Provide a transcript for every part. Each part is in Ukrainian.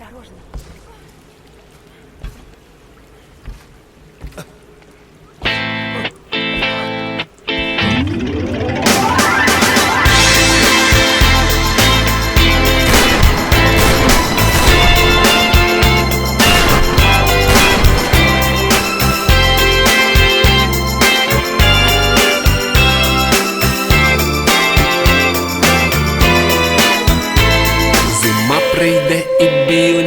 Осторожно.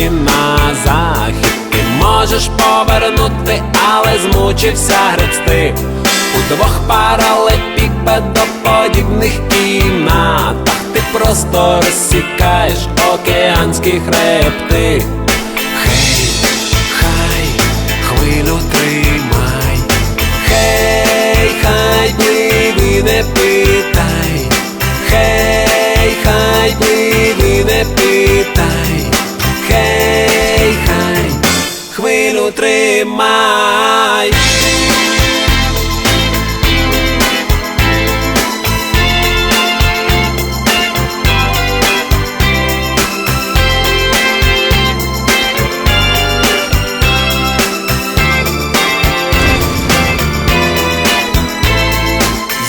І на захід, ти можеш повернути, але змучився гребсти у двох паралепіпедоподібних кімнатах ти просто розсікаєш океанські хребти. Хей, хай, хвилю тримай, тримай.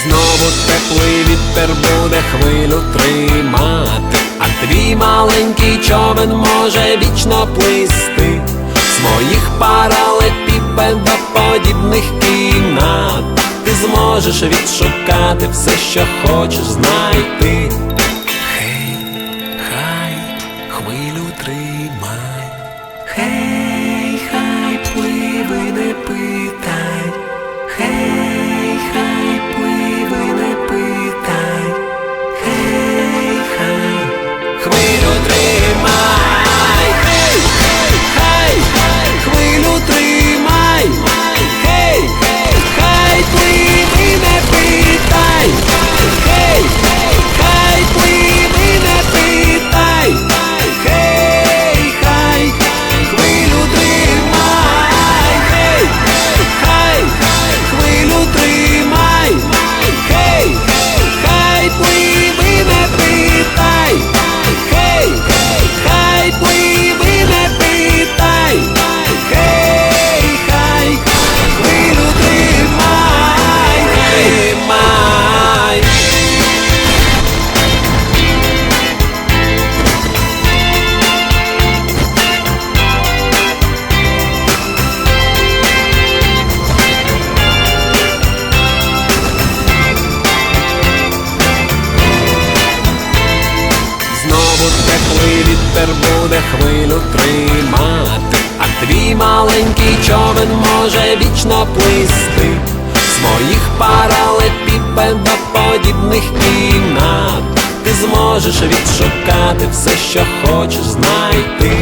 Знову теплий вітер буде хвилю тримати, а твій маленький човен може вічно плисти з моїх паралепіпедоподібних кімнат. Ти зможеш відшукати все, що хочеш знайти. Хей, хай, хвилю тримай, хей, хай, пливи, не питай, хей, хай, пливи, не питай, хей, хай, хвилю тримай, вітер буде хвилю тримати, а твій маленький човен може вічно плисти з моїх паралепіпедоподібних кімнат. Ти зможеш відшукати все, що хочеш знайти.